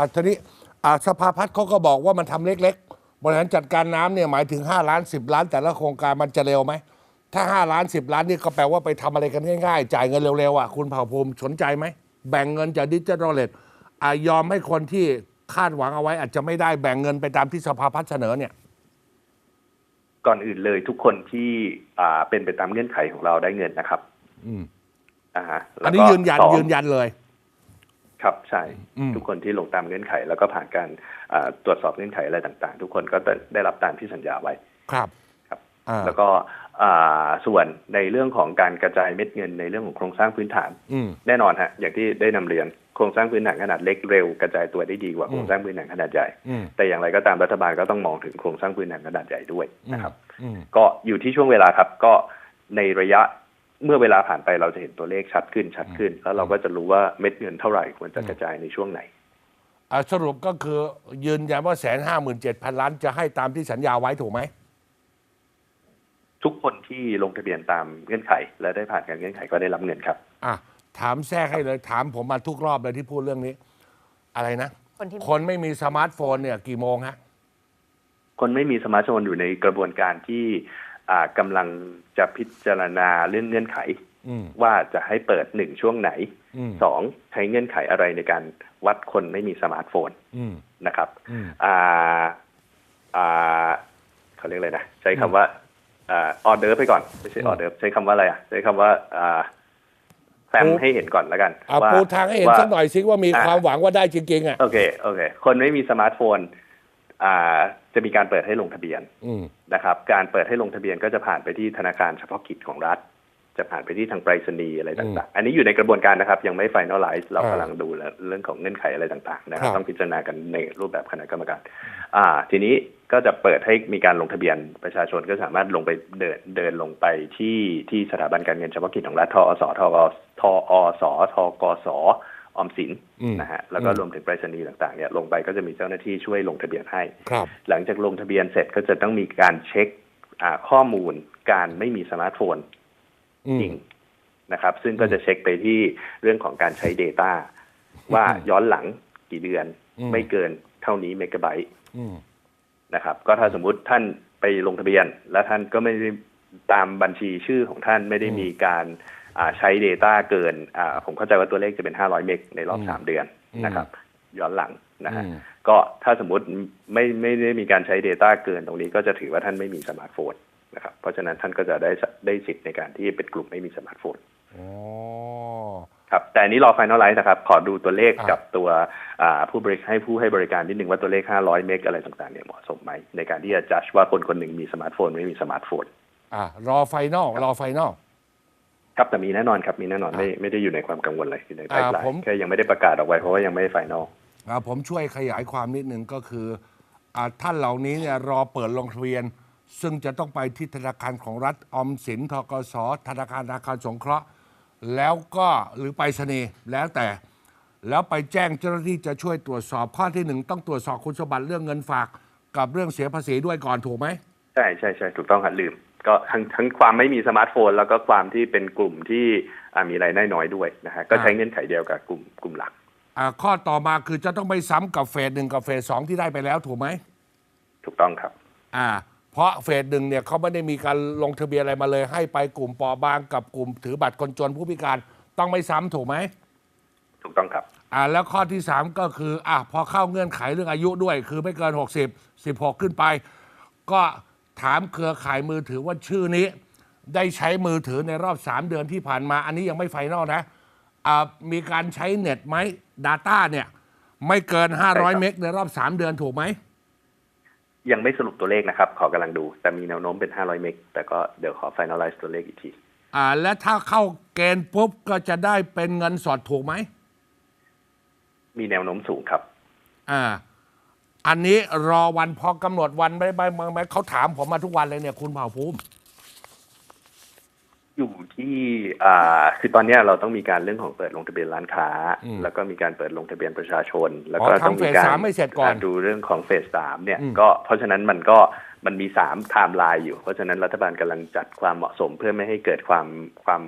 อ่าทีนี้อ่าสภาพัฒน์เขาก็บอกว่ามันทำเล็กๆ บริหารจัดการน้ำเนี่ยหมายถึง 5 ล้าน 10 ล้าน แต่ละโครงการมันจะเร็วไหม ถ้า 5 ล้าน 10 ล้านนี่ก็แปลว่าไปทำอะไรกันง่ายๆ จ่ายเงินเร็วๆอะคุณเผ่าภูมิสนใจไหม แบ่งเงินจากดิจิทัลเลตอ่ายอมให้คนที่คาดหวังเอาไว้อาจจะไม่ได้แบ่งเงินไปตามที่สภาพัฒน์เสนอเนี่ย ก่อนอื่นเลยทุกคนที่อ่าเป็นไปตามเงื่อนไขของเราได้เงินนะครับ อืม อ่าฮะอันนี้แล้วก็ยืนยันสองยืนยันเลย ครับใช่อืมทุกคนที่ลงตามเงื่อนไข แล้วก็ผ่านการอ่าตรวจสอบเงื่อนไขอะไรต่าง ๆ ทุกคนก็จะได้รับตามที่สัญญาไว้ครับครับอ่าแล้วก็อ่าส่วนในเรื่องของการกระจายเม็ดเงินในเรื่องของโครงสร้างพื้นฐานอืมแน่นอนฮะอย่างที่ได้นำเรียนโครงสร้างพื้นฐานขนาดเล็กเร็วกระจายตัวได้ดีกว่าอืมโครงสร้างพื้นฐานขนาดใหญ่อืมแต่อย่างไรก็ตามรัฐบาลก็ต้องมองถึงโครงสร้างพื้นฐานขนาดใหญ่ด้วยนะครับอืมก็อยู่ที่ช่วงเวลาครับก็ในระยะ เมื่อเวลาผ่านไปเราจะเห็นตัวเลขชัดขึ้นชัดขึ้น แล้วเราก็จะรู้ว่าเม็ดเงินเท่าไหร่ควรจะกระจายในช่วงไหนอ่าสรุปก็คือยืนยันว่าแสนห้าหมื่นเจ็ดพันล้านจะให้ตามที่สัญญาไว้ถูกไหม ทุกคนที่ลงทะเบียนตามเงื่อนไข และได้ผ่านการเงื่อนไขก็ได้รับเงินครับ อะถามแทรกให้เลยถามผมมาทุกรอบเลยที่พูดเรื่องนี้ อะไรนะ คนที่คนไม่มีสมาร์ทโฟนเนี่ย กี่โมงฮะคนไม่มีสมาร์ทโฟนอยู่ในกระบวนการที่อ่า กำลังจะพิจารณาเรื่องเงื่อนไขอืมว่าจะให้เปิดหนึ่งช่วงไหนอืมสองใช้เงื่อนไขอะไรในการวัดคนไม่มีสมาร์ทโฟนอืมนะครับอืมอ่าอ่าเขาเรียกอะไรนะใช้คำว่าอ่าออเดอร์ไปก่อนไม่ใช่อืมออเดอร์ใช้คำว่าอะไรอะใช้คำว่าอ่าแฟมปูให้เห็นก่อนแล้วกันเอาว่าปูทางให้เห็นว่าสักหน่อยสิว่ามีอะความหวังว่าได้จริงๆอะโอเคโอเค คนไม่มีสมาร์ทโฟนอ่า จะมีการเปิดให้ลงทะเบียนอืมนะครับ การเปิดให้ลงทะเบียนก็จะผ่านไปที่ธนาคารเฉพาะกิจของรัฐ จะผ่านไปที่ทางไปรษณีย์อะไรต่างๆ อันนี้อยู่ในกระบวนการนะครับ ยังไม่ finalize เราอ่ากำลังดูเรื่องของเงื่อนไขอะไรต่างๆนะครัครับบต้องพิจารณากันในรูปแบบคณะกรรมการ อ่า ทีนี้ก็จะเปิดให้มีการลงทะเบียนประชาชนก็สามารถลงไปเดินเดินลงไปที่ที่สถาบันการเงินเฉพาะกิจของรัฐทอสทกทอสทกส ออมสินอืมนะฮะแล้วก็อืมรวมถึงไปรษณีย์ต่างๆเนี่ยลงไปก็จะมีเจ้าหน้าที่ช่วยลงทะเบียนให้ครับหลังจากลงทะเบียนเสร็จก็จะต้องมีการเช็คอ่าข้อมูลการไม่มีสมาร์ทโฟนอืจมริงนะครับ ซึ่งก็จะเช็คไปที่เรื่องของการใช้ Data ว่าย้อนหลังกี่เดือนอืมไม่เกินเท่านี้เมกะไบต์อืมนะครับ ก็ถ้าสมมุติท่านไปลงทะเบียน และท่านก็ไม่ได้ตามบัญชีชื่อของท่านไม่ได้อืมมีการอ่า ใช้ Data เกินอ่าผมเข้าใจว่าตัวเลขจะเป็น 500 เมกในรอบอืมสามเดือนนะครับ ย้อนหลังนะฮะอืมก็ถ้าสมมติไม่ไม่ได้มีการใช้ Data เกินตรงนี้ก็จะถือว่าท่านไม่มีสมาร์ทโฟนนะครับ เพราะฉะนั้นท่านก็จะได้สได้สิทธิ์ในการที่เป็นกลุ่มไม่มีสมาร์ทโฟนอ๋อครับแต่อันนี้รอ finalize นะครับ ขอดูตัวเลขอ่ากักับตัวอ่าผู้บริให้ผู้ให้บริการนิดนึงว่าตัวเลข 500 เมกอะไรต่างๆเนี่ยเหมาะสมไหมในการที่จะ judge ว่าคนคนหนึ่งมีสมาร์ทโฟนไม่มีสมาร์ทโฟนอะรอไฟนอลรอไฟนอล ครับแต่มีแน่นอนครับมีแน่นอนไม่ไม่ได้อยู่ในความกังวลเลยอยู่ในไพอ่าไลผมน์แค่ยังไม่ได้ประกาศออกไปเพราะว่ายังไม่ได้ final อ่าผมช่วยขยายความนิดหนึ่งก็คืออ่าท่านเหล่านี้เนี่ยรอเปิดลงทะเบียน ซึ่งจะต้องไปที่ธนาคารของรัฐออมสินทกสธนาคารธนาคารสงเคราะห์ แล้วก็หรือไปรษณีย์แล้วแต่แล้วไปแจ้งเจ้าหน้าที่จะช่วยตรวจสอบข้อที่หนึ่งต้องตรวจสอบคุณสมบัติเรื่องเงินฝากกับเรื่องเสียภาษีด้วยก่อนถูกไหมใช่ใช่ใช่ถูกต้องครับลืม ก็ทั้งทั้งความไม่มีสมาร์ทโฟน แล้วก็ความที่เป็นกลุ่มที่อ่ามีรายได้น้อยด้วยนะฮะก็ใช้อ่าเงื่อนไขเดียวกับกลุ่มกลุ่มหลักอ่าข้อต่อมาคือจะต้องไม่ซ้ำกับเฟสหนึ่งกับเฟสสองที่ได้ไปแล้วถูกไหมถูกต้องครับ อ่า เพราะเฟสหนึ่งเนี่ยเขาไม่ได้มีการลงทะเบียนอะไรมาเลย ให้ไปกลุ่มปอบางกับกลุ่มถือบัตรคนจนผู้พิการต้องไม่ซ้ำถูกไหมถูกต้องครับ อ่า แล้วข้อที่3ก็คืออะพอเข้าเงื่อนไขเรื่องอายุด้วย คือไม่เกิน60 16ขึ้นไป ก็ ถามเครือข่ายมือถือว่าชื่อนี้ ได้ใช้มือถือในรอบ 3 เดือนที่ผ่านมา อันนี้ยังไม่ไฟนอลนะอ่ามีการใช้เน็ตไหม Data เนี่ย ไม่เกินใช่ครับ500 เมกในรอบ 3 เดือนถูกไหม ยังไม่สรุปตัวเลขนะครับ ขอกำลังดู แต่มีแนวโน้มเป็น 500 เมก แต่ก็เดี๋ยวขอ finalize ตัวเลขอีกที อ่าและถ้าเข้าเกณฑ์ปุ๊บก็จะได้เป็นเงินสดถูกไหม มีแนวโน้มสูงครับ อ่า อันนี้รอวันพอกำหนดวันไม่ไม่ไม่ไม่เขาถามผมมาทุกวันเลยเนี่ยคุณเผ่าภูมิ อยู่ที่อ่าคือตอนเนี้ยเราต้องมีการเรื่องของเปิดลงทะเบียนร้านค้า อืมแล้วก็มีการเปิดลงทะเบียนประชาชน แล้วอ๋ก็อต้องมีทำเฟสการสามไม่เสร็จก่อนดูเรื่องของเฟสสามเนี่ย อืม ก็เพราะฉะนั้นมันก็มันมีสามไทม์ไลน์อยู่ เพราะฉะนั้นรัฐบาลกำลังจัดความเหมาะสมเพื่อไม่ให้เกิดความความ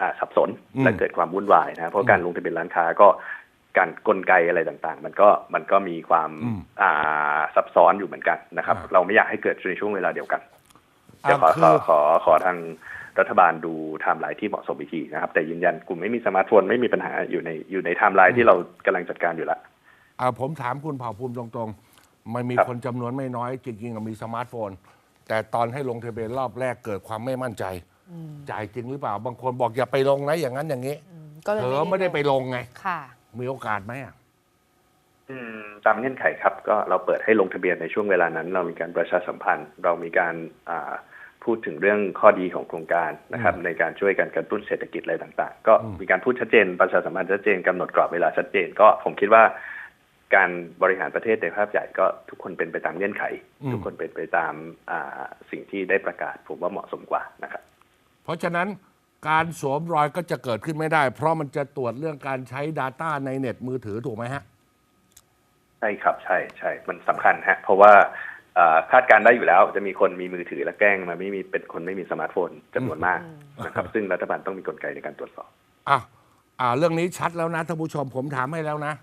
อ่าสับสนและเกิดความวุ่นวายนะเพราะการลงทะเบียนร้านค้าก็ การกลไกอะไรต่างๆ มันก็มันก็มีความอืมอ่าซับซ้อนอยู่เหมือนกันนะครับอ่าเราไม่อยากให้เกิดในช่วงเวลาเดียวกันอะเดี๋ยวขอคืขออขอขอทางรัฐบาลดูไทม์ไลน์ที่เหมาะสมอีกทีนะครับ แต่ยืนยันกลุ่มไม่มีสมาร์ทโฟนไม่มีปัญหาอยู่ในอยู่ในไทม์ไลน์ที่เรากำลังจัดการอยู่แล้วอ่าผมถามคุณเผ่าภูมิตรงๆ มันมีครับคนจำนวนไม่น้อยจริงๆก็มีสมาร์ทโฟน แต่ตอนให้ลงทะเบียนรอบแรกเกิดความไม่มั่นใจ จ่ายจริงหรือเปล่า บางคนบอกอย่าไปลงนะอย่างนั้นอย่างนี้ก็เลยเธอไม่ได้ไปลงไงค่ะ มีโอกาสไหมอะอืมตามเงื่อนไขครับ ก็เราเปิดให้ลงทะเบียนในช่วงเวลานั้น เรามีการประชาสัมพันธ์ เรามีการอ่าพูดถึงเรื่องข้อดีของโครงการนะครับ ในการช่วยกันกระตุ้นเศรษฐกิจอะไรต่าง ๆ ก็มีการพูดชัดเจน ประชาสัมพันธ์ชัดเจนกำหนดกรอบเวลาชัดเจน ก็ผมคิดว่า การบริหารประเทศในภาพใหญ่ก็ทุกคนเป็นไปตามเงื่อนไขอืมทุกคนเป็นไปตามอ่าสิ่งที่ได้ประกาศ ผมว่าเหมาะสมกว่านะครับ เพราะฉะนั้น การสวมรอยก็จะเกิดขึ้นไม่ได้ เพราะมันจะตรวจเรื่องการใช้ Data ในเน็ตมือถือถูกไหมฮะ ใช่ครับใช่ใช่มันสำคัญฮะ เพราะว่าอ่าคาดการณ์ได้อยู่แล้วจะมีคนมีมือถือและแกล้งมาไม่มีเป็นคนไม่มีสมาร์ทโฟนจำนวนมากนะครับ ซึ่งรัฐบาลต้องมีกลไกในการตรวจสอบอะอ่า เรื่องนี้ชัดแล้วนะท่านผู้ชมผมถามให้แล้วนะ